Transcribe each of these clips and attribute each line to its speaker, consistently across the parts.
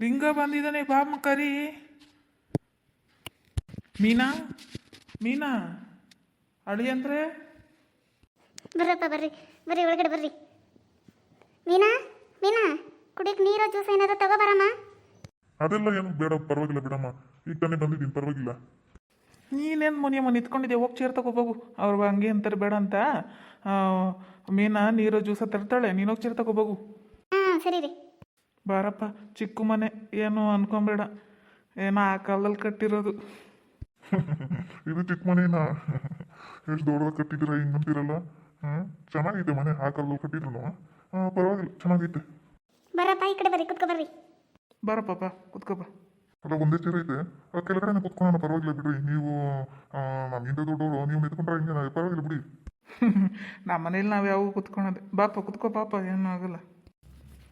Speaker 1: ಲಿಂಗ ಬಂದಿದ್ದಾನೆ ಬಾ ಕರಿ. ಮೀನಾ ಮೀನಾ ಅಳಿ ಅಂದ್ರೆ
Speaker 2: ಬರ್ರಪ್ಪ ಬರ್ರಿ ಬರ್ರಿ ಒಳಗಡೆ ಬರ್ರಿ. ಮೀನಾ ಮೀನಾ ಕುಡಿಯಕ್ ನೀರೋ ಜ್ಯೂಸ್ ಏನಾದ್ರು ತಗೋಬರಮ್ಮ
Speaker 3: ಅದೆಲ್ಲ ಏನು ಬೇಡ ಪರವಾಗಿಲ್ಲ ಬಿಡಮ್ಮ. ಈಗ ತಾನೇ ಬಂದಿದ್ದೀನಿ ಪರವಾಗಿಲ್ಲ.
Speaker 1: ನೀನೇನು ಮುನಿಯಮ್ಮ ನಿಂತ್ಕೊಂಡಿದ್ದೆ ಹೋಗಿ ಚೇರ್ ತಗೋಬೋಗು ಅವ್ರು ಹಂಗೆ ಅಂತಾರೆ ಬೇಡ ಅಂತ. ಆ, ಮೀನಾ ನೀರು ಜ್ಯೂಸ ತರ್ತಾಳೆ. ನೀನು ಹೋಗಿ ಚೇರ್ ತಗೋಬೋಗು
Speaker 2: ಹಾಂ ಸರಿ ರೀ.
Speaker 1: ಬಾರಪ್ಪ ಚಿಕ್ಕ ಮನೆ ಏನು ಅನ್ಕೊಂಬೇಡ. ಏನೋ ಆ ಕಾಲದಲ್ಲಿ ಕಟ್ಟಿರೋದು.
Speaker 3: ಇದು ಚಿಕ್ಕ ಮನೇನ? ಎಷ್ಟು ದೊಡ್ಡದಾಗ ಕಟ್ಟಿದ್ದೀರ ಹಿಂಗಂತಿರಲ್ಲ ಹ್ಞೂ ಚೆನ್ನಾಗಿದೆ ಮನೆ ಆ ಕಾಲದಲ್ಲಿ ಕಟ್ಟಿದ್ರು ಹಾಂ ಪರವಾಗಿಲ್ಲ ಚೆನ್ನಾಗೈತೆ.
Speaker 2: ಬರಪ್ಪ ಈ ಕಡೆ ಬರ್ರಿ ಕುತ್ಕೊ ಬರ್ರಿ.
Speaker 1: ಬಾರಪ್ಪ ಕುತ್ಕೋಪ
Speaker 3: ಅಲ್ಲ ಒಂದೇ ಚೇರ್ ಐತೆ. ಆ ಕೆಳಗಡೆ ಕುತ್ಕೊಳ್ಳೋಣ ಪರವಾಗಿಲ್ಲ ಬಿಡ್ರಿ ನೀವು ನಮ್ಗಿಂತ ದೊಡ್ಡವರು ನೀವು ನಿಂತ್ಕೊಂಡ್ರೆ ಹಿಂಗೆ ಪರವಾಗಿಲ್ಲ ಬಿಡಿ.
Speaker 1: ನಮ್ಮ ಮನೇಲಿ ನಾವು ಯಾವಾಗ ಕುತ್ಕೊಳೋದೆ. ಬಾಪ ಕುತ್ಕೋ ಪಾಪ ಏನೂ ಆಗಲ್ಲ.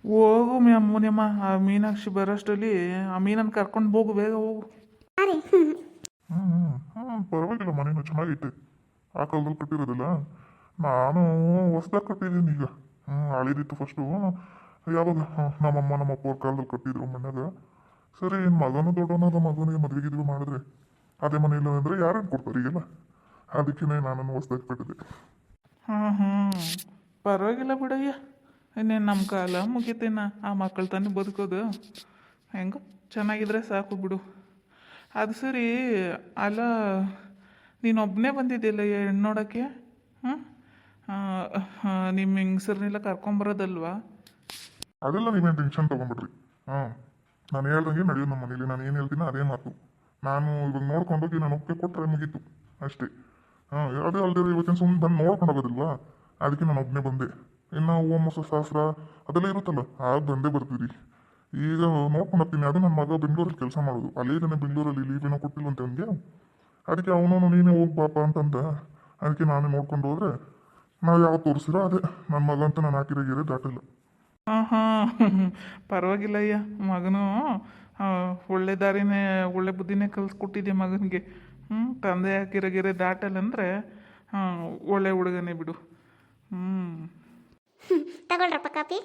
Speaker 1: ಹೋಗು ಮ್ಯಾಮ್ ಮುನಿಯಮ್ಮ ಆ ಮೀನಾಕ್ಷಿ ಬರೋಷ್ಟರಲ್ಲಿ ಆ ಮೀನನ್ನು ಕರ್ಕೊಂಡು ಹೋಗು ಬೇಗ ಹೋಗು.
Speaker 3: ಹ್ಞೂ ಹ್ಞೂ ಪರವಾಗಿಲ್ಲ ಮನೇನು ಚೆನ್ನಾಗೈತೆ. ಆ ಕಾಲದಲ್ಲಿ ಕಟ್ಟಿರೋದಿಲ್ಲ? ನಾನು ಹೊಸ್ದಾಗಿ ಕಟ್ಟಿದ್ದೀನಿ ಈಗ. ಹ್ಞೂ ಹಳೇದಿತ್ತು ಫಸ್ಟು ಯಾವಾಗ? ಹ, ನಮ್ಮಮ್ಮ ನಮ್ಮಪ್ಪ ಅವ್ರ ಕಾಲದಲ್ಲಿ ಕಟ್ಟಿದ್ರು ಮನ್ಯಾಗ ಸರಿ ಮಗನು ದೊಡ್ಡವನಾದ ಮಗನಿಗೆ ಮದುವೆ ಗಿದ್ವಿ ಮಾಡಿದ್ರೆ? ಅದೇ ಮನೆಯಲ್ಲಿ ಅಂದರೆ ಯಾರೇನು ಕೊಡ್ತಾರೆ ಈಗೆಲ್ಲ? ಅದಕ್ಕೇ ನಾನು ಹೊಸ್ದಾಗಿ ಕಟ್ಟಿದೆ
Speaker 1: ಹಾಂ ಹಾಂ ಪರವಾಗಿಲ್ಲ ಬಿಡಯ್ಯ. ಇನ್ನೇನು ನಮ್ಮ ಕಾಲ ಮುಗಿತೇನ. ಆ ಮಕ್ಕಳು ತಾನೇ ಬದುಕೋದು. ಹೆಂಗೋ? ಚೆನ್ನಾಗಿದ್ರೆ ಸಾಕು ಬಿಡು. ಅದು ಸರಿ, ಅಲ್ಲ ನೀನೊಬ್ಬನೇ ಬಂದಿದ್ದಿಲ್ಲ ಹೆಣ್ಣು ನೋಡೋಕ್ಕೆ? ಹಾಂ ನಿಮ್ಮ ಹೆಂಗಸರ್ನೆಲ್ಲ ಕರ್ಕೊಂಬರೋದಲ್ವಾ
Speaker 3: ಅದೆಲ್ಲ ನೀವೇನು ಟೆನ್ಷನ್ ತೊಗೊಂಬಿಡ್ರಿ ಹಾಂ, ನಾನು ಹೇಳ್ದಂಗೆ ನಡೆಯೋದು ನಮ್ಮ ಮನೇಲಿ. ನಾನು ಏನು ಹೇಳ್ತೀನಿ ಅದೇ ಮಾತು. ನಾನು ಇವಾಗ ನೋಡ್ಕೊಂಡೋಗಿ ನಾನು ಒಪ್ಪಿಗೆ ಕೊಟ್ಟರೆ ಮುಗೀತು ಅಷ್ಟೇ. ಹಾಂ, ಅದೇ ಅಲ್ಲದೆ ಇವತ್ತಿನ ಸುಮ್ಮನೆ ಬಂದು ನೋಡ್ಕೊಂಡು ಅದಕ್ಕೆ ನಾನು ಒಬ್ಬನೇ ಬಂದೆ. ಇನ್ನು ಓಮಸ ಶಾಸ್ತ್ರ ಅದೆಲ್ಲ ಇರುತ್ತಲ್ಲ ಆಗ ಬಂದೇ ಬರ್ತೀರಿ. ಈಗ ನೋಡ್ಕೊಂಡು ಹೋಗ್ತೀನಿ ಅದು ನನ್ನ ಮಗ ಬೆಂಗಳೂರಲ್ಲಿ ಕೆಲಸ ಮಾಡೋದು. ಅಲ್ಲೇ ಇದ್ದಾನೆ ಬೆಂಗಳೂರಲ್ಲಿ ಲೀವ್ ಏನೋ ಕೊಟ್ಟಿಲ್ವಂತೆ ಅವನಿಗೆ. ಅದಕ್ಕೆ ಅವನು ನೀನೇ ಹೋಗಿ ಪಾಪ ಅಂತಂದ. ಅದಕ್ಕೆ ನಾನೇ ನೋಡ್ಕೊಂಡು ಹೋದ್ರೆ ನಾವು ಯಾವ ತೋರಿಸಿರೋ ಅದೇ ನನ್ನ ಮಗ ಅಂತ ನಾನು ಹಾಕಿರೋ ದಾಟಿಲ್ಲ.
Speaker 1: ಹಾಂ ಹಾಂ ಪರವಾಗಿಲ್ಲಯ್ಯ ಮಗನು ಆ, ಒಳ್ಳೆ ದಾರಿನೇ ಒಳ್ಳೆ ಬುದ್ಧಿನೇ ಕಲಿಸ್ಕೊಟ್ಟಿದ್ದೆ ಮಗನಿಗೆ. ಹ್ಞೂ ತಂದೆ ಹಾಕಿರೋ ಗೆರೆ ದಾಟಲ್ಲಂದರೆ ಹಾಂ ಒಳ್ಳೆ ಹುಡುಗನೇ ಬಿಡು. ಹ್ಞೂ
Speaker 2: ತಗೊಳ್ರಪ್ಪ ಕಾಪಿ.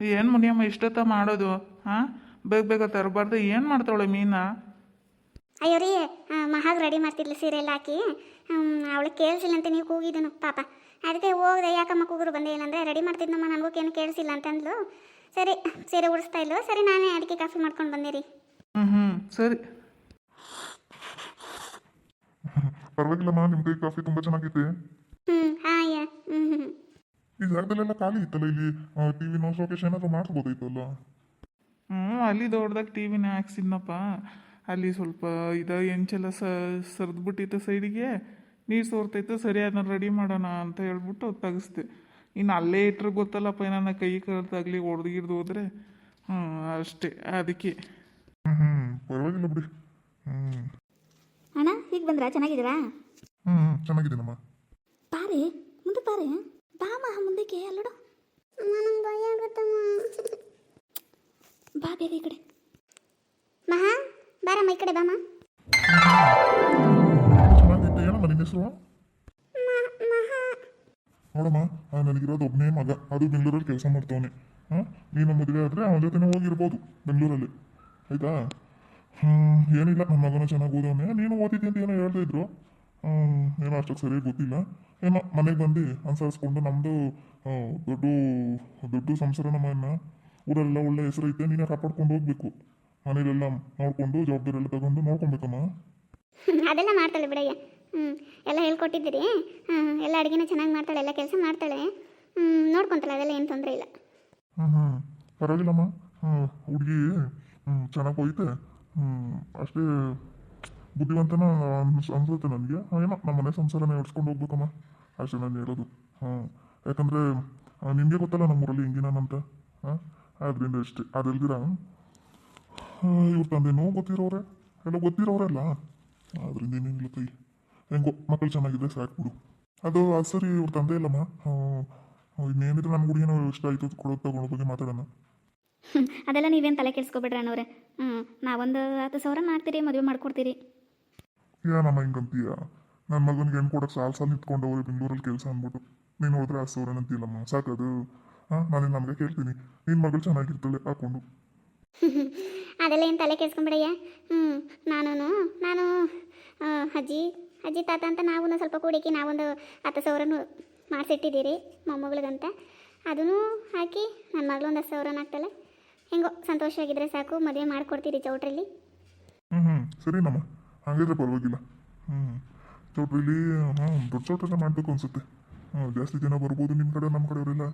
Speaker 1: ಏನು ಮುನಿಯಮ್ಮ ಇಷ್ಟೊತ್ತ ಮಾಡೋದು ಹಾಂ? ಬೇಗ ಬೇಗ ತರಬಾರ್ದು ಏನು ಮಾಡ್ತಾವಳೆ ಮೀನಾ?
Speaker 2: ಅಯ್ಯೋ ರೀ ಮಹಾಗ್ ರೆಡಿ ಮಾಡ್ತಿದ್ಲು ಸೀರೆ ಎಲ್ಲ ಹಾಕಿ. ಅವಳು ಕೇಳಿಸಿಲ್ಲ ಅಂತ ನೀವು ಕೂಗಿದನು ಪಾಪ. ಅದಕ್ಕೆ ಹೋಗ್ದೆ ಯಾಕಮ್ಮ ಕೂಗರು ಬಂದೇ ಇಲ್ಲ ಅಂದರೆ ರೆಡಿ ಮಾಡ್ತಿದ್ನಮ್ಮ ನನಗೂ ಏನು ಕೇಳಿಸಿಲ್ಲ ಅಂತಂದ್ಲು. ಸರಿ ಸೀರೆ ಉಡಿಸ್ತಾ ಇಲ್ಲ ಸರಿ ನಾನೇ ಅದಕ್ಕೆ ಕಾಫಿ ಮಾಡ್ಕೊಂಡು ಬಂದೆ ರೀ.
Speaker 1: ಹ್ಞೂ ಹ್ಞೂ ಸರಿ.
Speaker 3: ಪರವಾಗಿಲ್ಲಮ್ಮ ನಿಮ್ದು ಕಾಫಿ ತುಂಬ
Speaker 2: ಹ್ಞೂ
Speaker 3: ಈ ಜಾಗದಲ್ಲೆಲ್ಲ ಖಾಲಿ ಇತ್ತಲ್ಲ ಇಲ್ಲಿ? ಟಿವಿ ವಿ ನೋ ಶೋಕೇಶ್ ಏನಾದ್ರು ಮಾಡಿಸ್ಬೋದಾಯ್ತಲ್ಲ?
Speaker 1: ಹ್ಞೂ ಅಲ್ಲಿ ದೊಡ್ಡದಾಗ ಟಿ ವಿನ ಹಾಕ್ಸಿದ್ನಪ್ಪ. ಅಲ್ಲಿ ಸ್ವಲ್ಪ ಇದು ಎಂಚೆಲ್ಲ ಸ ಸರಿದ್ಬಿಟ್ಟಿತ್ತು ಸೈಡಿಗೆ. ನೀರು ಸೋರ್ತೈತೆ ಸರಿ ಅದನ್ನ ರೆಡಿ ಮಾಡೋಣ ಅಂತ ಹೇಳ್ಬಿಟ್ಟು ತೆಗಿಸ್ದೆ. ಇನ್ನು ಅಲ್ಲೇ ಇಟ್ಟರೆ ಗೊತ್ತಲ್ಲಪ್ಪ ಏನಾನ ಕೈ ಕಲ್ತಾಗಲಿ ಹೊಡೆದು ಗಿಡ್ದು ಹೋದ್ರೆ. ಹ್ಞೂ ಅಷ್ಟೇ ಅದಕ್ಕೆ.
Speaker 3: ಹ್ಞೂ ಪರವಾಗಿಲ್ಲ ಬಿಡಿ. ಹ್ಞೂ
Speaker 4: ಅಣ್ಣ ಈಗ ಬಂದ್ರಾ? ಚೆನ್ನಾಗಿದ್ದೀರಾ?
Speaker 3: ಹ್ಞೂ ಚೆನ್ನಾಗಿದ್ದೀನಮ್ಮ.
Speaker 4: ಪಾರೆ ಮುಂದೆ ಬಾರೆ ಬಾಮ ಮುಂದಕ್ಕೆ ಅಲ್ಲಡು ಬಾ ಬೇಗ ಈ ಕಡೆ.
Speaker 2: ಮಹಾ ಬಾರಮ್ಮ ಈ ಕಡೆ ಬಾಮ್ಮ
Speaker 3: ಚೆನ್ನಾಗೈತೆ ಏನಮ್ಮ ನಿನ್ನ ಹೆಸರು? ನೋಡಮ್ಮ ಆ, ನನಗಿರೋದು ಒಬ್ಬನೇ ಮಗ. ಅದು ಬೆಂಗಳೂರಲ್ಲಿ ಕೆಲಸ ಮಾಡ್ತವನೆ. ಹಾಂ ನೀನು ಮದುವೆ ಆದರೆ ಅವನ ಜೊತೆನೇ ಹೋಗಿರ್ಬೋದು ಬೆಂಗಳೂರಲ್ಲಿ. ಆಯಿತಾ? ಹ್ಞೂ ಏನಿಲ್ಲ ನನ್ನ ಮಗನ ಚೆನ್ನಾಗಿ ಓದವನೆ. ನೀನು ಓದಿದ್ದೆ ಅಂತ ಏನೋ ಹೇಳ್ತಾ ಇದ್ರು. ಏನೋ ಅಷ್ಟಕ್ಕೆ ಸರಿಯಾಗಿ ಗೊತ್ತಿಲ್ಲ. ಏನೋ ಮನೆಗೆ ಬಂದು ಅನುಸರಿಸ್ಕೊಂಡು ನಮ್ಮದು ದೊಡ್ಡ ದೊಡ್ಡ ಸಂಸಾರ ನಮ್ಮನ್ನ ಊರೆಲ್ಲ ಒಳ್ಳೆ ಹೆಸರು ಐತೆ ನೀನೇ ಕಾಪಾಡ್ಕೊಂಡು ಹೋಗ್ಬೇಕು. ಮನೇಲೆಲ್ಲ ನೋಡ್ಕೊಂಡು ಜವಾಬ್ದಾರಿ ಎಲ್ಲ ತಗೊಂಡು ನೋಡ್ಕೊಬೇಕಮ್ಮ.
Speaker 2: ಅದೆಲ್ಲ ಮಾಡ್ತಾಳೆ ಬಿಡಯ್ಯ. ಹ್ಞೂ ಎಲ್ಲ ಹೇಳ್ಕೊಟ್ಟಿದ್ದೀರಿ. ಹ್ಞೂ ಎಲ್ಲ ಅಡುಗೆನ ಚೆನ್ನಾಗಿ ಮಾಡ್ತಾಳೆ ಎಲ್ಲ ಕೆಲಸ ಮಾಡ್ತಾಳೆ. ಹ್ಞೂ ನೋಡ್ಕೊಂತಾಳೆ ಅದೆಲ್ಲ ಏನು ತೊಂದರೆ ಇಲ್ಲ.
Speaker 3: ಹ್ಞೂ ಹ್ಞೂ ಪರವಾಗಿಲ್ಲಮ್ಮ. ಹ್ಞೂ ಹುಡುಗಿ ಹ್ಞೂ ಚೆನ್ನಾಗಿ ಹೋಯ್ತೆ. ಹ್ಞೂ ಅಷ್ಟೇ ಬುದ್ಧಿವಂತನ ಅನ್ಸ್, ಅನ್ಸುತ್ತೆ ನನಗೆ. ಏನೋ ನಮ್ಮ ಮನೆ ಸಂಸಾರನೇ ನಡ್ಸ್ಕೊಂಡು ಹೋಗ್ಬೇಕಮ್ಮ. ಅಷ್ಟೇ ನಾನು ಹೇಳೋದು. ಹ್ಞೂ ಯಾಕಂದರೆ ನಿಮಗೆ ಗೊತ್ತಲ್ಲ ನಮ್ಮೂರಲ್ಲಿ ಅಂತ ಹಾಂ ಅದರಿಂದ ಅಷ್ಟೇ. ಅದಲ್ದಿರ ಇವ್ರ ನೋವು ಗೊತ್ತಿರೋರೆ? ಎಲ್ಲ ಗೊತ್ತಿರೋರೆಲ್ಲ ಅದರಿಂದ ಏನೇನಿಲ್ಲ ಕೈ. ಹೆಂಗೋ ಮಕ್ಕಳು ಚೆನ್ನಾಗಿದ್ರೆ ಸಾಕು ಬಿಡು. ಅದು ಅದು ಸರಿ, ಇವ್ರ ತಂದೆ ಇಲ್ಲಮ್ಮ. ಇನ್ನೇನಿದ್ರೆ ನಮ್ಮ ಹುಡುಗಿನ ಇಷ್ಟ ಆಯಿತು ಕೊಡೋದು ತಗೊಳ್ಳೋ ಬಗ್ಗೆ ಮಾತಾಡೋಣ.
Speaker 4: ಅದೆಲ್ಲ ನೀವೇನು ತಲೆ ಕೆಡಿಸ್ಕೊಬೇಡ್ರಿ ಅಣ್ಣವ್ರೆ. ಹ್ಞೂ ನಾವೊಂದು ಹತ್ತು ಸಾವಿರ ಮಾಡ್ತೀರಿ ಮದುವೆ ಮಾಡ್ಕೊಡ್ತೀರಿ.
Speaker 3: ಏನಮ್ಮ ಹಿಂಗಂತೀಯ? ನನ್ನ ಮಗನಿಗೆ ಹೆಣ್ಣು ಕೊಡೋಕೆ ಸಾಲು ಸಾಲು ಹೋಗಿ ಬೆಂಗಳೂರಲ್ಲಿ ಕೆಲಸ ಅಂದ್ಬಿಟ್ಟು ನೀನು ಹೋದ್ರೆ ಆ ಸಾವಿರ ಅಂತೀಯಲ್ಲಮ್ಮ ಸಾಕದು? ಹಾಂ ನಾನು ನಮಗೆ ಕೇಳ್ತೀನಿ. ನಿನ್ನ ಮಗಳು ಚೆನ್ನಾಗಿರ್ತಾಳೆ ಹಾಕೊಂಡು.
Speaker 2: ಅದೆಲ್ಲ ಏನು ತಲೆ ಕೇಳಿಸ್ಕೊಂಬಿಡಯ್ಯ ಹ್ಞೂ ನಾನು ನಾನು ಅಜ್ಜಿ ಅಜ್ಜಿ ತಾತ ಅಂತ ನಾವು ಸ್ವಲ್ಪ ಕೂಡಿಕಿ ನಾವೊಂದು ಹತ್ತು ಸಾವಿರನು ಮಾಡಿಸಿಟ್ಟಿದ್ದೀರಿ ಮೊಮ್ಮಗಳಿಗಂತ. ಅದನ್ನು ಹಾಕಿ ನನ್ನ ಮಗಳೊಂದು ಹತ್ತು ಸಾವಿರನ ಹಾಕ್ತಲ್ಲ ಹೆಂಗೋ ಸಂತೋಷವಾಗಿದ್ರೆ ಸಾಕು ಮದುವೆ ಮಾಡಿಕೊಡ್ತೀರಿ ಚೌಟ್ರಲ್ಲಿ.
Speaker 3: ಹ್ಞೂ ಹ್ಞೂ ಸರಿನಮ್ಮ. ಹಾಗಿದ್ರೆ ಪರವಾಗಿಲ್ಲ. ಹ್ಞೂ ಚೌಟ್ರಿಲಿ ಹ್ಞೂ ದೊಡ್ಡ ಚೌಟ್ರನ್ನ ಮಾಡಬೇಕು ಅನ್ಸುತ್ತೆ. ಹ್ಞೂ ಜಾಸ್ತಿ ಜನ ಬರ್ಬೋದು ನಿಮ್ಮ ಕಡೆ ನಮ್ಮ ಕಡೆಯವರೆಲ್ಲ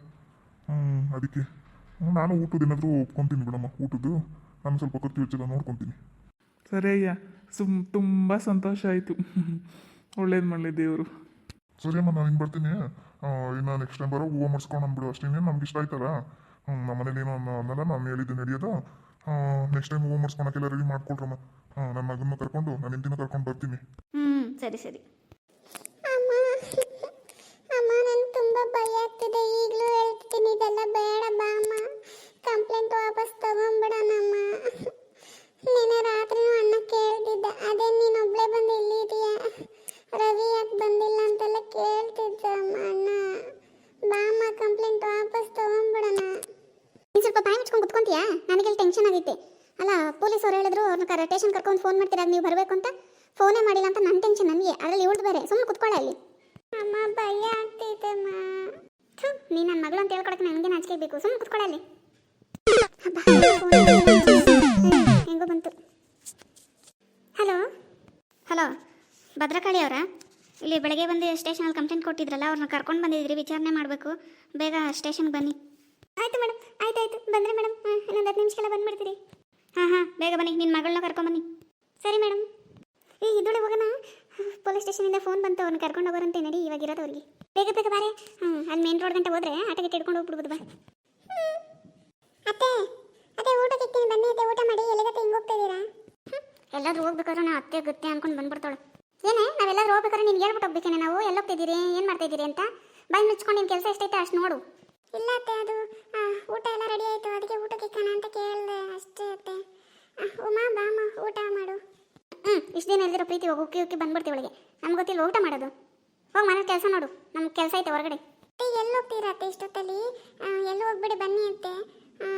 Speaker 3: ಹ್ಞೂ ಅದಕ್ಕೆ. ಹ್ಞೂ ನಾನು ಊಟದ ಏನಾದರೂ ಒಪ್ಕೊತೀನಿ ಬಿಡಮ್ಮ ಊಟದ್ದು. ನಾನು ಸ್ವಲ್ಪ ಖರ್ಚು ವೆಚ್ಚ ನೋಡ್ಕೊತೀನಿ.
Speaker 1: ಸರಿ ಅಯ್ಯ ಸುಮ್ ತುಂಬ ಸಂತೋಷ ಆಯಿತು. ಒಳ್ಳೇದು ಮಾಡಲಿ ದೇವರು.
Speaker 3: ಸರಿ ಅಮ್ಮ ನಾನು ಹಿಂಗೆ ಬರ್ತೀನಿ. ಇನ್ನು ನೆಕ್ಸ್ಟ್ ಟೈಮ್ ಬರೋ ಹೂವು ಮಾಡಿಸ್ಕೊಂಡು ಅಂದ್ಬಿಡು ಅಷ್ಟೇ ನಮ್ಗೆ ಇಷ್ಟ ಆಯ್ತಲ್ಲ? ಹ್ಞೂ ನಮ್ಮ ಮನೇಲಿ ಏನೋ ಅನ್ನೋ ಅನ್ನಲ್ಲ ನಾನು ಹೇಳಿದ್ದು ನಡೆಯೋದು. ನೆಕ್ಸ್ಟ್ ಟೈಮ್ ಹೋಗಿ ಮರ್ಸ್ಕೊಳಕ್ಕೆಲ್ಲ ರೆಡಿ ಮಾಡ್ಕೊಳ್ರಮ್ಮ. ಹಾಂ ನನ್ನ ಮಗನ ಕರ್ಕೊಂಡು ನನ್ನ ಹೆಂಡತಿನ ಕರ್ಕೊಂಡು ಬರ್ತೀನಿ.
Speaker 4: ಹ್ಞೂ ಸರಿ ಸರಿ.
Speaker 2: ಅಮ್ಮ ಅಮ್ಮ ನನಗೆ ತುಂಬ ಭಯ ಆಗ್ತಿದೆ. ಈಗಲೂ ಹೇಳ್ತೀನಿ, ಇದೆಲ್ಲ ಬೇಡ ಬಾ ಅಮ್ಮ ಕಂಪ್ಲೇಂಟ್ ವಾಪಸ್ ತಗೊಂಬಿಡೋಣಮ್ಮ ನಿನ್ನೆ ರಾತ್ರಿನೂ ಅಣ್ಣ ಕೇಳ್ತಿದ್ದ ಅದೇ ನೀನು ಒಬ್ಳೆ ಬಂದು ಇಲ್ಲಿದೆಯಾ ರವಿ ಯಾಕೆ ಬಂದಿಲ್ಲ ಅಂತೆಲ್ಲ ಕೇಳ್ತಿದ್ದ ಅಮ್ಮ ಅಣ್ಣ ಬಾ ಅಮ್ಮ ಕಂಪ್ಲೇಂಟ್ ವಾಪಸ್ ತಗೊಂಬಿಡೋಣ ನೀನು ಸ್ವಲ್ಪ ಬಾಯಿ ಮುಚ್ಕೊಂಡು ಕುತ್ಕೊಂತೀಯಾ ನನಗೆ ಟೆನ್ಷನ್ ಆಗೈತೆ ಅಲ್ಲ ಪೊಲೀಸ್ ಅವ್ರು ಹೇಳಿದ್ರು ಅವ್ರನ್ನ ರೊಟೇಷನ್ ಕರ್ಕೊಂಡು ಫೋನ್ ಮಾಡ್ತೀರಾ? ನೀವು ಬರಬೇಕು ಅಂತ? ಫೋನೇ ಮಾಡಿಲ್ಲ ಅಂತ ನನ್ನ ಟೆನ್ಷನ್ ನನಗೆ. ಅದರಲ್ಲಿ ಇವಳು ಬೇರೆ. ಸುಮ್ಮನೆ ಕುತ್ಕೊಳ್ಳ ಅಲ್ಲಿ. ಅಮ್ಮ ಭಯ ಆಗ್ತೈತೆ ಅಮ್ಮ ನೀ ನನ್ನ ಮಗಳು ಅಂತ ಹೇಳ್ಕೊಡಕ್ಕೆ ನನಗೆ ನಾಚಿಕೆ ಬೇಕು. ಸುಮ್ಮನೆ ಕುತ್ಕೊಳ್ಳ ಅಲ್ಲಿ. ಹೆಂಗೋ ಬಂತು. ಹಲೋ
Speaker 4: ಹಲೋ ಭದ್ರಕಾಳಿ ಅವರಾ? ಇಲ್ಲಿ ಬೆಳಗ್ಗೆ ಬಂದು ಸ್ಟೇಷನಲ್ಲಿ ಕಂಪ್ಲೇಂಟ್ ಕೊಟ್ಟಿದ್ರಲ್ಲ ಅವ್ರನ್ನ ಕರ್ಕೊಂಡು ಬಂದಿದ್ರಿ ವಿಚಾರಣೆ ಮಾಡಬೇಕು. ಬೇಗ ಸ್ಟೇಷನ್ಗೆ ಬನ್ನಿ.
Speaker 2: ಆಯಿತು ಮೇಡಮ್ ಆಯ್ತು ಆಯ್ತು ಬಂದರೆ ಮೇಡಮ್ ಇನ್ನೊಂದು ಹತ್ತು ನಿಮಿಷಕ್ಕೆಲ್ಲ ಬಂದ್ಬಿಡ್ತೀರಿ.
Speaker 4: ಹಾಂ ಹಾಂ ಬೇಗ ಬನ್ನಿ ನಿನ್ನ ಮಗಳನ್ನ ಕರ್ಕೊಂಬನ್ನಿ
Speaker 2: ಸರಿ ಮೇಡಮ್ ಏ ಇದ್ದೋಳೆ ಹೋಗೋಣ? ಪೊಲೀಸ್ ಸ್ಟೇಷನಿಂದ ಫೋನ್ ಬಂತು ಅವ್ರನ್ನ ಕರ್ಕೊಂಡು ಹೋಗೋರಂತೆ ನಡಿ ಇವಾಗ ಇರೋದು ಅವ್ರಿಗೆ. ಬೇಗ ಬೇಗ ಬಾರೆ. ಹ್ಞೂ ಅಲ್ಲಿ ಮೇನ್ ರೋಡ್ ಗಂಟೆ ಹೋದ್ರೆ ಆಟೋಗೆ ಹಿಡ್ಕೊಂಡು ಹೋಗ್ಬಿಡ್ಬೋದು ಬಾ. ಅತ್ತೆ ಅತ್ತೆ ಊಟಕ್ಕೆ ಇರ್ತೀನಿ ಬನ್ನಿ ಅತ್ತೆ ಊಟ ಮಾಡಿ ಎಲ್ಲಿಗತ್ತೆ ಹಿಂಗೆ ಹೋಗ್ತಾ ಇದ್ದೀರಾ? ಎಲ್ಲಾದ್ರೂ ಹೋಗ್ಬೇಕಾದ್ರೆ ನಾ ಅತ್ತೆ ಗೊತ್ತೆ ಅನ್ಕೊಂಡು ಬಂದ್ಬಿಡ್ತಾಳೆ. ಏನೇ ನಾವೆಲ್ಲಾದ್ರೂ ಹೋಗ್ಬೇಕಾದ್ರೆ ನಿನ್ಗೆ ಹೇಳ್ಬಿಟ್ಟು ಹೋಗ್ಬೇಕೇನೆ ನಾವು ಎಲ್ಲಿ ಹೋಗ್ತಿದ್ದೀರಿ ಏನು ಮಾಡ್ತಾ ಇದ್ದೀರಿ ಅಂತ? ಬಾಯಿ ಮುಚ್ಕೊಂಡು ನಿಮ್ಮ ಕೆಲಸ ಎಷ್ಟೈತೆ ಅಷ್ಟು ನೋಡು. ಇಲ್ಲ ಅತ್ತೆ ಅದು ಊಟ ಎಲ್ಲ ರೆಡಿ ಆಯಿತು ಅದಕ್ಕೆ ಊಟಕ್ಕೆ ಕಣ ಅಂತ ಕೇಳಿದೆ ಅಷ್ಟೇ ಅತ್ತೆ. ಉಮಾ ಬಾಮ ಊಟ ಮಾಡು. ಹ್ಞೂ ಇಷ್ಟು ದಿನ ಇಲ್ದಿರೋ ಪ್ರೀತಿ ಹೋಗಿ ಉಕ್ಕಿ ಉಕ್ಕಿ ಬಂದ್ಬಿಡ್ತೀವಿ ಒಳಗೆ. ನಮ್ಗೆ ಗೊತ್ತಿಲ್ಲ ಊಟ ಮಾಡೋದು? ಹೋಗಿ ಮನೇಲಿ ಕೆಲಸ ನೋಡು ನಮ್ಗೆ ಕೆಲಸ ಐತೆ ಹೊರಗಡೆ. ಎಲ್ಲಿ ಹೋಗ್ತೀರಾ ಅತ್ತೆ ಇಷ್ಟೊತ್ತಲ್ಲಿ? ಎಲ್ಲಿ ಹೋಗ್ಬಿಡಿ ಬನ್ನಿ ಅತ್ತೆ. ಆ,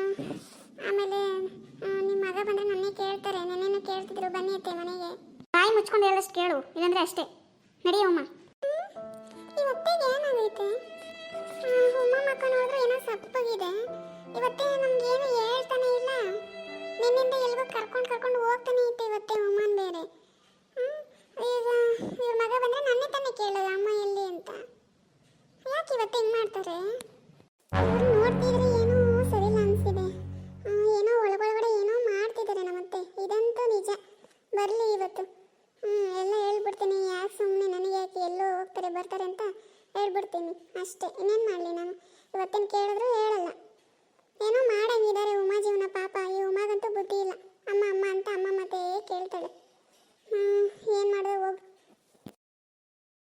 Speaker 2: ಆಮೇಲೆ ನಿಮ್ಮ ಮಗ ಬಂದರೆ ನನ್ನೇ ಕೇಳ್ತಾರೆ ನನ್ನೇನು ಕೇಳ್ತಿದ್ರು ಬನ್ನಿ ಅತ್ತೆ ಮನೆಗೆ. ಬಾಯಿ ಮುಚ್ಕೊಂಡು ಹೇಳಷ್ಟು ಕೇಳು ಇಲ್ಲಾಂದ್ರೆ ಅಷ್ಟೇ. ನಡಿ ಅಮ್ಮ ಇವತ್ತಿಗೆ ಏನಾಗೈತೆ? ಉಮ್ಮ ಮಕ್ಕ ಏನೋ ಸಪ್ಪಗಿದೆ. ಇವತ್ತೇ ಏನು ಹೇಳ್ತಾನೆ ಇಲ್ಲ. ನಿನ್ನಿಂದ ಎಲ್ಗೋ ಕರ್ಕೊಂಡು ಕರ್ಕೊಂಡು ಹೋಗ್ತಾನೆ ಇತ್ತು ಇವತ್ತೇ ಉಮ್ಮನ್ ಬೇರೆ. ಈಗ ಇವ್ರ ಮಗ ಬಂದ್ರೆ ನನ್ನೇ ತಾನೇ ಕೇಳೋದು ಅಮ್ಮ ಎಲ್ಲಿ ಅಂತ. ಯಾಕೆ ಇವತ್ತು ಹಿಂಗೆ ಮಾಡ್ತಾರೆ? ಇವ್ರು ನೋಡ್ತಿದ್ರೆ ಏನೋ ಸರಿಲ್ಲ ಅನ್ಸಿದೆ. ಏನೋ ಒಳಗೊಳಗಡೆ ಏನೋ ಮಾಡ್ತಿದ್ದಾರೆ ನಮ್ಮತ್ತೆ. ಇದಂತೂ ನಿಜ. ಬರಲಿ ಇವತ್ತು. ಹ್ಞೂ ಎಲ್ಲ ಹೇಳ್ಬಿಡ್ತೀನಿ. ಯಾಕೆ ಸುಮ್ಮನೆ ನನಗೆ ಯಾಕೆ ಎಲ್ಲೋ ಹೋಗ್ತಾರೆ, ಬರ್ತಾರೆ ಬಿಡ್ತೀನಿ ಅಷ್ಟೇ, ಇನ್ನೇನು ಮಾಡಲಿ ನಾನು? ಇವತ್ತಿನ ಕೇಳಿದ್ರು ಹೇಳಲ್ಲ. ಏನೋ ಮಾಡಂಗಿದ್ದಾರೆ ಉಮಾ ಜೀವನ ಪಾಪ. ಈ ಉಮಾಗಂತೂ ಬುದ್ಧಿ ಇಲ್ಲ. ಅಮ್ಮ ಅಮ್ಮ ಅಂತ ಅಮ್ಮ ಮತ್ತೆ ಕೇಳ್ತಾಳೆ. ಏನು ಮಾಡಿದ್ರೆ ಹೋಗಿ